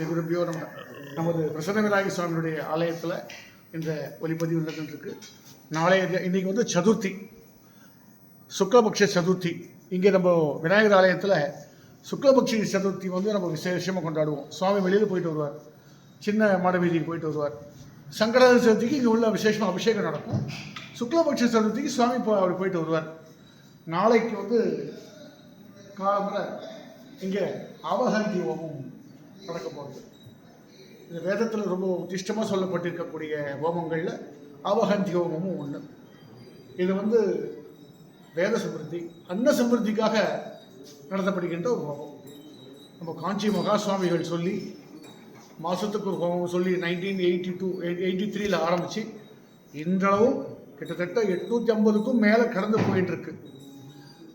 ஸ்ரீ நம்ம நமது பிரசன்ன விநாயகர் சுவாமியுடைய ஆலயத்தில் இந்த ஒளிப்பதிவு நடந்துருக்கு நாளைய தி- இன்னைக்கு வந்து சதுர்த்தி. சுக்லபக்ஷ சதுர்த்தி. இங்கே நம்ம விநாயகர் ஆலயத்தில் சுக்லபக்ஷி சதுர்த்தி வந்து நம்ம விசேஷமாக கொண்டாடுவோம். சுவாமி வெளியில் போயிட்டு வருவார். சின்ன மாட வீதிக்கு போயிட்டு வருவார். சங்கராத சதுர்த்திக்கு இங்கே உள்ள விசேஷமாக அபிஷேகம் நடக்கும். சுக்லபக்ஷ சதுர்த்திக்கு சுவாமி போ அவர் போயிட்டு வருவார். நாளைக்கு வந்து காலம்புற இங்கே அவஹந்தி ஹோமம் நடக்க போகிறது இது வேதத்தில் ரொம்ப உத்திஷ்டமாக சொல்லப்பட்டிருக்கக்கூடிய ஹோமங்களில் அவஹந்தி ஹோமமும் ஒன்று இது வந்து வேத சமிருத்தி அன்ன சமிருத்திக்காக நடத்தப்படுகின்ற ஒரு ஹோமம். நம்ம காஞ்சி மகா சுவாமிகள் சொல்லி மாதத்துக்கு ஒரு ஹோமம் சொல்லி நைன்டீன் எயிட்டி டூ எயிட்டி த்ரீயில் ஆரம்பித்து இன்றளவும் கிட்டத்தட்ட எட்நூற்றி ஐம்பதுக்கும் மேலே கடந்து போயிட்டுருக்கு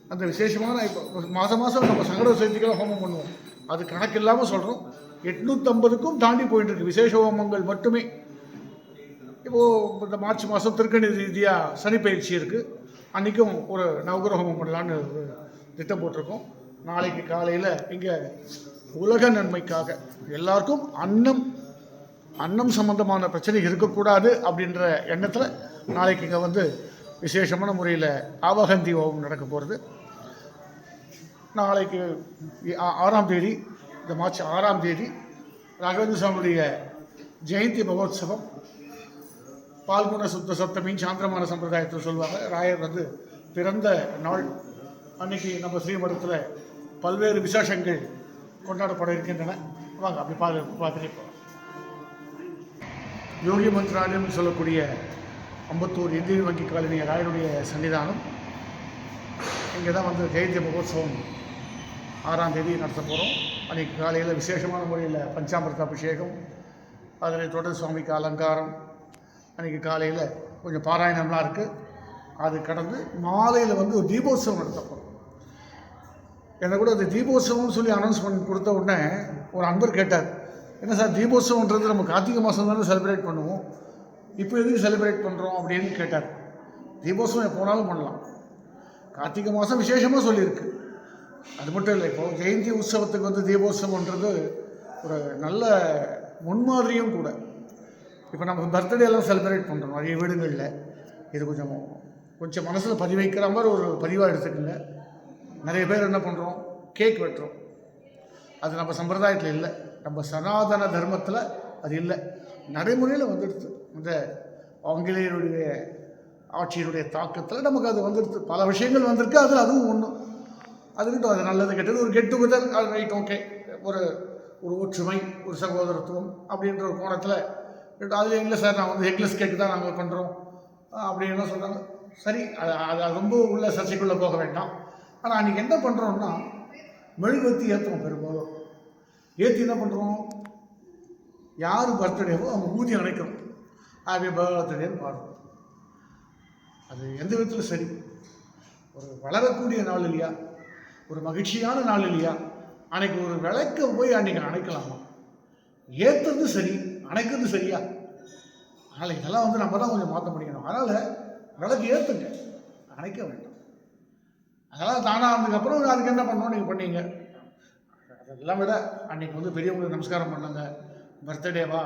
அந்த விசேஷமான இப்போ மாதம் மாதம் நம்ம சங்கட சதுர்த்திக்கெல்லாம் ஹோமம் பண்ணுவோம். அது கணக்கு இல்லாமல் சொல்கிறோம் எட்நூற்றம்பதுக்கும் தாண்டி போயிட்டு இருக்கு. விசேஷ ஹோமங்கள் மட்டுமே. இப்போது இந்த மார்ச் மாதம் திருக்கணி ரீதியாக சனி பயிற்சி இருக்குது அன்றைக்கும் ஒரு நவகிரக ஹோமம் பண்ணலான்னு ஒரு திட்டம் போட்டிருக்கோம். நாளைக்கு காலையில் இங்கே உலக நன்மைக்காக எல்லாருக்கும் அன்னம் அன்னம் சம்பந்தமான பிரச்சனை இருக்கக்கூடாது அப்படின்ற எண்ணத்தில் நாளைக்கு இங்கே வந்து விசேஷமான முறையில் ஆவகந்தி ஹோமம் நடக்க போகிறது நாளைக்கு ஆறாம் தேதி இந்த மார்ச் ஆறாம் தேதி ராகவேந்திர சுவாமியுடைய ஜெயந்தி மகோத்சவம். பால்குண சுத்த சப்தமின்னு சாந்திரமான சம்பிரதாயத்தில் சொல்லுவாங்க ராயர் வந்து பிறந்த நாள். அன்னைக்கு நம்ம ஸ்ரீமடத்தில் பல்வேறு விசேஷங்கள் கொண்டாடப்பட இருக்கின்றன. வாங்க அப்படி பார்த்து பார்த்துட்டே போகலாம் யோகி மந்திராலயம் சொல்லக்கூடிய அம்பத்தூர் இந்திய வங்கி காலனி ராயருடைய சன்னிதானம். இங்கே தான் வந்து ஜெயந்தி மகோத்சவம் ஆறாம் தேதி நடத்த போகிறோம் அன்றைக்கி காலையில் விசேஷமான முறையில் பஞ்சாமிர்த அபிஷேகம் அதில் தொடர் சுவாமிக்கு அலங்காரம் அன்றைக்கி காலையில் கொஞ்சம் பாராயணம்லாம் இருக்குது அது கடந்து மாலையில் வந்து ஒரு தீபோத்சவம் நடத்த போகிறோம் என்னை கூட அந்த தீபோத்சவம்னு சொல்லி அனௌன்ஸ்மெண்ட் கொடுத்த உடனே ஒரு அன்பர் கேட்டார் என்ன சார் தீபோத்சவன்றது நம்ம கார்த்திகை மாதம் தானே செலிப்ரேட் பண்ணுவோம். இப்போ எதுக்கு செலிப்ரேட் பண்ணுறோம் அப்படின்னு கேட்டார். தீபோத்சவம் எப்போனாலும் பண்ணலாம். கார்த்திகை மாதம் விசேஷமாக சொல்லியிருக்கு. அது மட்டும் இல்லை இப்போது ஜெயந்தி உற்சவத்துக்கு வந்து தீபோத்சவன்றது ஒரு நல்ல முன்மாதிரியும் கூட. இப்போ நம்ம பர்த்டே எல்லாம் செலிப்ரேட் பண்ணுறோம் நிறைய வீடுகளில் இது கொஞ்சம் கொஞ்சம் மனசில் பதிவைக்கிற மாதிரி ஒரு பதிவாக எடுத்துக்கோங்க. நிறைய பேர் என்ன பண்ணுறோம் கேக் வெட்டுறோம். அது நம்ம சம்பிரதாயத்தில் இல்லை. நம்ம சனாதன தர்மத்தில் அது இல்லை. நடைமுறையில் வந்துடுது. இந்த ஆங்கிலேயருடைய ஆட்சியினுடைய தாக்கத்தில் நமக்கு அது வந்துடுது பல விஷயங்கள் வந்திருக்கு அதில் அதுவும் ஒன்று அதுக்கிட்ட அது நல்லது கெட்டது. ஒரு கெட் டுகெதர் அது ரைட் ஓகே. ஒரு ஒரு ஒற்றுமை ஒரு சகோதரத்துவம் அப்படின்ற ஒரு கோணத்தில் அதில் இல்லை சார் நான் வந்து எக்லெஸ் கேக்கு தான் நாங்கள் பண்ணுறோம் அப்படின்னு சொல்கிறாங்க சரி அது அது ரொம்ப உள்ள சர்ச்சைக்குள்ளே போக வேண்டாம். ஆனால் அன்றைக்கி என்ன பண்ணுறோம்னா மெழுகுவத்தி ஏற்றுவோம் பெரும்பாலும். ஏற்றி என்ன பண்ணுறோம் யார் பர்த்டேவோ அவங்க ஊதி அணைக்கிறோம் ஹாப்பி பர்த்டேன்னு பாடுறோம் அது எந்த விதத்தில் சரி. ஒரு வளரக்கூடிய நாள் இல்லையா? ஒரு மகிழ்ச்சியான நாள் இல்லையா? அன்னைக்கு ஒரு விளக்க போய் அன்னைக்கு அணைக்கலாமா? ஏற்றுறது சரி அணைக்கிறது சரியா? அதனால் இதெல்லாம் வந்து நம்ம தான் கொஞ்சம் மாற்ற முடியணும் அதனால் விளக்கு ஏற்றுங்க அணைக்க வேண்டாம். அதெல்லாம் தானாக இருந்ததுக்கப்புறம் அதுக்கு என்ன பண்ணணும்? நீங்கள் பண்ணீங்க. அதெல்லாம் விட அன்றைக்கி வந்து பெரியவங்களுக்கு நமஸ்காரம் பண்ணுங்க. பர்த்டேவா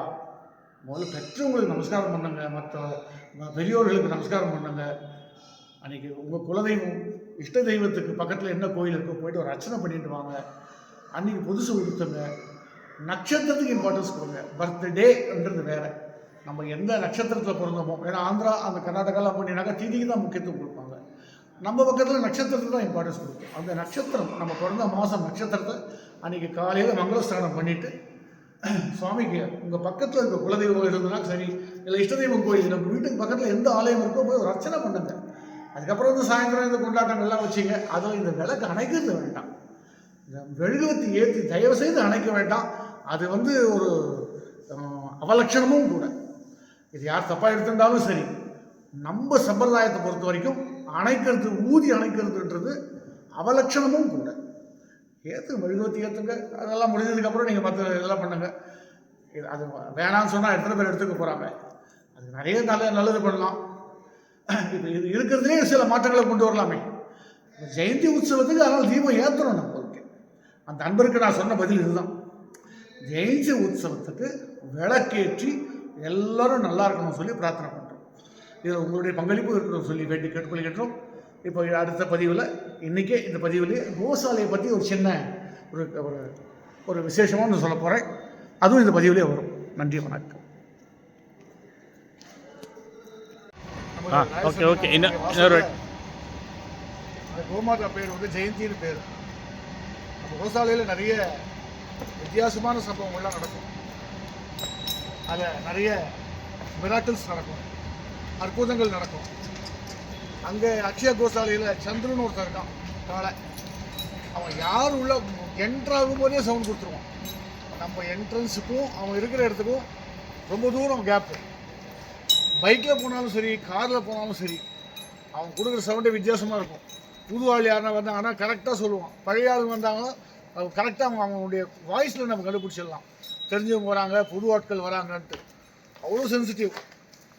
முதல்ல பெற்றவங்களுக்கு நமஸ்காரம் பண்ணுங்க மற்ற பெரியோர்களுக்கு நமஸ்காரம் பண்ணுங்க. அன்றைக்கி உங்கள் குலதெய்வம் இஷ்ட தெய்வத்துக்கு பக்கத்தில் என்ன கோயில் இருக்கோ போயிட்டு ஒரு அர்ச்சனை பண்ணிட்டு வாங்க. அன்றைக்கி புதுசு உடுத்துங்க நட்சத்திரத்துக்கு இம்பார்ட்டன்ஸ் கொடுங்க. பர்த்டேன்றது வேறு. நம்ம எந்த நட்சத்திரத்தில் பிறந்தோமோ ஏன்னா ஆந்திரா அந்த கர்நாடகாலாம் போனீங்கன்னாக்கா திதிக்கு தான் முக்கியத்துவம் கொடுப்பாங்க. நம்ம பக்கத்தில் நட்சத்திரத்துக்கு தான் இம்பார்ட்டன்ஸ் கொடுக்கும். அந்த நட்சத்திரம் நம்ம பிறந்த மாதம் நட்சத்திரத்தை அன்றைக்கி காலையில் மங்களஸ்தானம் பண்ணிவிட்டு சுவாமிக்கு உங்கள் பக்கத்தில் இருக்க குலதெய்வம் இருந்ததுன்னா சரி இல்லை இஷ்ட தெய்வம் கோயில் நம்ம வீட்டுக்கு பக்கத்தில் எந்த ஆலயம் இருக்கோ போய் ஒரு அர்ச்சனை பண்ணுங்க. அதுக்கப்புறம் வந்து சாயந்தரம் இந்த கொண்டாட்டங்கள்லாம் வச்சிங்க. அதை இந்த விளக்கு அணைக்கிறது வேண்டாம். இந்த மெழுகுவத்தி ஏற்றி தயவு செய்து அணைக்க வேண்டாம். அது வந்து ஒரு அவலட்சணமும் கூட. இது யார் தப்பாக எடுத்துட்டாலும் சரி நம்ம சம்பிரதாயத்தை பொறுத்த வரைக்கும் அணைக்கிறது ஊதி அணைக்கிறதுன்றது அவலட்சணமும் கூட. ஏற்றுங்க மெழுகுவத்தி ஏற்றுங்க அதெல்லாம் முடிஞ்சதுக்கப்புறம் நீங்கள் மற்ற இதெல்லாம் பண்ணுங்கள் இது அது வேணாம்னு சொன்னால் எத்தனை பேர் எடுத்துக்க போகிறாங்க அது நிறைய நல்ல நல்லது பண்ணலாம். இப்போ இது இருக்கிறதுலே சில மாற்றங்களை கொண்டு வரலாமே. இந்த ஜெயந்தி உற்சவத்துக்கு அதனால் தீபம் ஏற்றணும் நம்மளுக்கு அந்த அன்பருக்கு நான் சொன்ன பதில் இதுதான். ஜெயந்தி உற்சவத்துக்கு விளக்கேற்றி எல்லோரும் நல்லா இருக்கணும்னு சொல்லி பிரார்த்தனை பண்ணுறோம் இதில் உங்களுடைய பங்களிப்பு இருக்கணும்னு சொல்லி வேண்டி கேட்டுக்கொள்கின்றோம். இப்போ அடுத்த பதிவில் இன்றைக்கே இந்த பதிவிலே கோசாலையை பற்றி ஒரு சின்ன ஒரு ஒரு ஒரு விசேஷமாக நான் சொல்ல போகிறேன் அதுவும் இந்த பதிவிலே வரும். நன்றி வணக்கம். ஆ, ஓகே, ஓகே. இன்னொரு கோமாதா பேர் வந்து ஜெயந்தின்னு பேர். நம்ம கோசாலையில் நிறைய வித்தியாசமான சம்பவங்கள்லாம் நடக்கும். அதில் நிறைய மிராக்கிள்ஸ் நடக்கும். அற்புதங்கள் நடக்கும். அங்கே அக்ஷய கோசாலையில் சந்திரன் ஒருத்தர் இருக்கான். காலை. அவன் யார் உள்ள என்ட்ரு ஆகும்போதே சவுண்ட் கொடுத்துருவான். நம்ம என்ட்ரன்ஸுக்கும் அவன் இருக்கிற இடத்துக்கும் ரொம்ப தூரம் கேப்பு பைக்கில் போனாலும் சரி காரில் போனாலும் சரி அவன் கொடுக்குற சவுண்டே வித்தியாசமாக இருக்கும். புது ஆள் யாருன்னா வந்தாங்கன்னா கரெக்டாக சொல்லுவான். பழைய ஆள் வந்தாங்கன்னா அவங்க கரெக்டாக அவங்க அவங்களுடைய வாய்ஸில் நம்ம கண்டுபிடிச்சிடலாம். தெரிஞ்சவங்க வராங்க புது ஆட்கள் வராங்கன்ட்டு. அவ்வளோ சென்சிட்டிவ்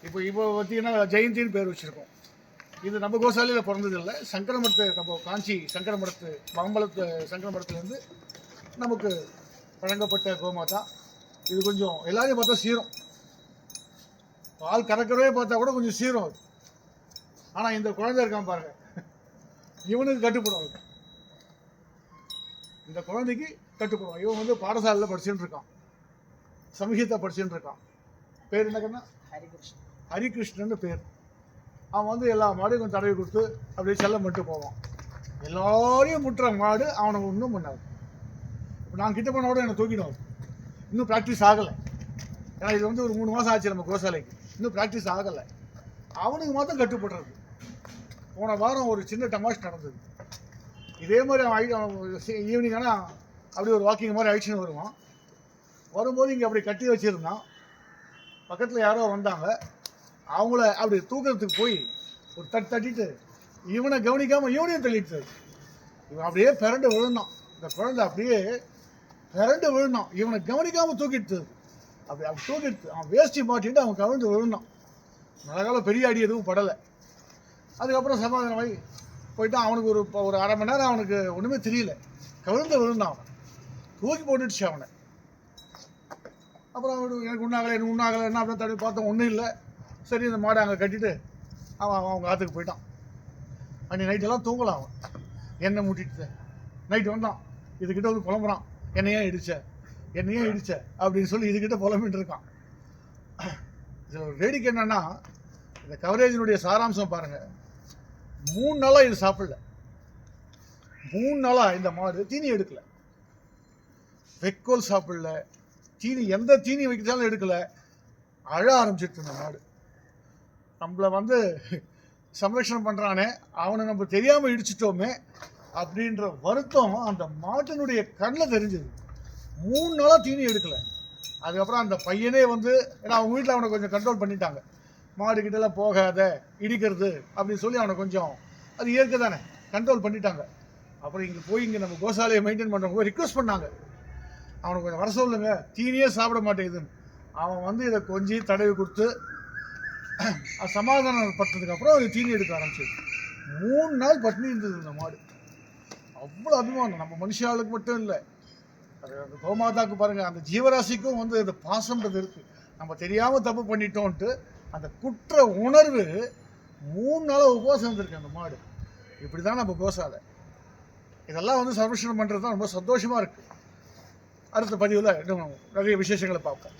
இப்போ இப்போ பார்த்தீங்கன்னா ஜெயந்தின்னு பேர் வச்சுருக்கோம். இது நம்ம கோசாலையில் பிறந்ததில்லை. சங்கரமடத்து நம்ம காஞ்சி சங்கரமடத்து மம்பலத்து சங்கரமடத்துலேருந்து நமக்கு வழங்கப்பட்ட கோமாதா இது கொஞ்சம் எல்லாரையும் பார்த்தா சீரும். பால் கறக்கிறவே பார்த்தா கூட கொஞ்சம் சீரும் அது. ஆனால் இந்த குழந்தை இருக்கான் பாருங்க. இவனுக்கு கட்டுப்படும் அது. இந்த குழந்தைக்கு கட்டுப்படும். இவன் வந்து பாடசாலையில் படிச்சுட்டு இருக்கான். சமீகத்தை படிச்சுட்டு இருக்கான். பேர் என்ன கண்ணா? ஹரிகிருஷ்ணன். ஹரிகிருஷ்ணன் பேர். அவன் வந்து எல்லா மாடையும் கொஞ்சம் தடவி கொடுத்து அப்படியே செல்லம் மட்டும் போவான். எல்லாரையும் முட்டுற மாடு அவனை ஒன்றும் பண்ணாது. இப்போ நான் கிட்ட போன கூட என்னை தூக்கிடும் இன்னும் ப்ராக்டிஸ் ஆகலை. ஏன்னா இது வந்து ஒரு மூணு மாதம் ஆச்சு நம்ம கோசாலைக்கு. இன்னும் ப்ராக்டிஸ் ஆகலை. அவனுக்கு மாத்திரம் கட்டுப்படுறது. போன வாரம் ஒரு சின்ன டமாஷ் நடந்தது. இதே மாதிரி அவன் ஈவினிங் ஆனால் அப்படியே ஒரு வாக்கிங் மாதிரி அழிச்சுன்னு வருவான். வரும்போது இங்கே அப்படி கட்டி வச்சுருந்தான். பக்கத்தில் யாரோ வந்தாங்க. அவங்கள அப்படி தூக்கிறதுக்கு போய் ஒரு தட்டு தட்டிட்டு இவனை கவனிக்காமல் இவனையும் தள்ளிட்டு இவன் அப்படியே பிறண்டு விழுந்தான். இந்த குழந்தை அப்படியே பிறண்டு விழுந்தான். இவனை கவனிக்காமல் தூக்கிட்டு அப்படி அவன் தூக்கிட்டு அவன் வேஷ்டி மாட்டிட்டு அவன் கவிழ்ந்து விழுந்தான். நல்லகால பெரிய அடி எதுவும் படலை. அதுக்கப்புறம் சமாதானமாகி போயிட்டான். அவனுக்கு ஒரு ஒரு அரை மணி நேரம் அவனுக்கு ஒன்றுமே தெரியல. கவிழ்ந்து விழுந்தான் அவன். தூக்கி போட்டுடுச்சு அவனை. அப்புறம் அவனுக்கு எனக்கு உண்ணாகலை எனக்கு உண்ணாகலை என்ன அப்படின்னு தடவை பார்த்தோம் ஒன்றும் இல்லை. சரி இந்த மாடை அங்கே கட்டிட்டு அவன் அவன் அவங்க ஆற்றுக்கு போயிட்டான். அன்றைக்கி நைட்டெல்லாம் தூங்கலாம் அவன். எண்ணெய் மூட்டிட்டு நைட்டு வந்தான். இதுக்கிட்ட வந்து புலம்புறான். என்னையே இடிச்ச என்னையே இடிச்ச அப்படின்னு சொல்லி இதுக்கிட்ட புலம்பிட்டு இருக்கான். இதில் ஒரு வேடிக்கை என்னென்னா இந்த கவரேஜினுடைய சாராம்சம் பாருங்கள் மூணு நாளாக இது சாப்பிடல. மூணு நாளாக இந்த மாடு தீனி எடுக்கல. வெக்கோல் சாப்பிடல. தீனி எந்த தீனி வைக்கிறதாலும் எடுக்கலை. அழ ஆரம்பிச்சிட்டு இந்த மாடு. நம்மளை வந்து சம்ரக்ஷணம் பண்ணுறானே அவனை நம்ம தெரியாமல் இடிச்சிட்டோமே அப்படின்ற வருத்தம் அந்த மாட்டினுடைய கண்ணில் தெரிஞ்சது. மூணு நாளாக தீனி எடுக்கலை. அதுக்கப்புறம் அந்த பையனே வந்து ஏன்னா அவங்க வீட்டில் அவனை கொஞ்சம் கண்ட்ரோல் பண்ணிட்டாங்க. மாடு கிட்டலாம் போகாத இடிக்கிறது அப்படின்னு சொல்லி அவனை கொஞ்சம் அது இயற்கை தானே கண்ட்ரோல் பண்ணிட்டாங்க. அப்புறம் இங்கே போய் இங்கே நம்ம கோசாலையை மெயின்டைன் பண்ணுறவங்க ரிக்வஸ்ட் பண்ணாங்க. அவனுக்கு கொஞ்சம் வர சொல்லுங்க தீனியே சாப்பிட மாட்டேங்குதுன்னு. அவன் வந்து இதை கொஞ்சி தடவி கொடுத்து சமாதானம் பட்டதுக்கு அப்புறம் அது தீனி எடுக்க ஆரம்பிச்சது. மூணு நாள் பட்டினி இருந்தது இந்த மாடு. அவ்வளோ அபிமானம். நம்ம மனுஷாளுக்கு மட்டும் இல்லை. அது அந்த கோமாதாக்கு பாருங்கள் அந்த ஜீவராசிக்கும் வந்து அந்த பாசம்ன்றது இருக்குது நம்ம தெரியாமல் தப்பு பண்ணிட்டோன்ட்டு அந்த குற்ற உணர்வு மூணு நாளாக உபவாசம் இருந்திருக்கு அந்த மாடு. இப்படி தான் நம்ம கோசாலை இதெல்லாம் வந்து சர்வஷனம் பண்ணுறது தான் ரொம்ப சந்தோஷமாக இருக்குது அடுத்த பதிவில் இன்னும் நிறைய விசேஷங்களை பார்ப்போம்.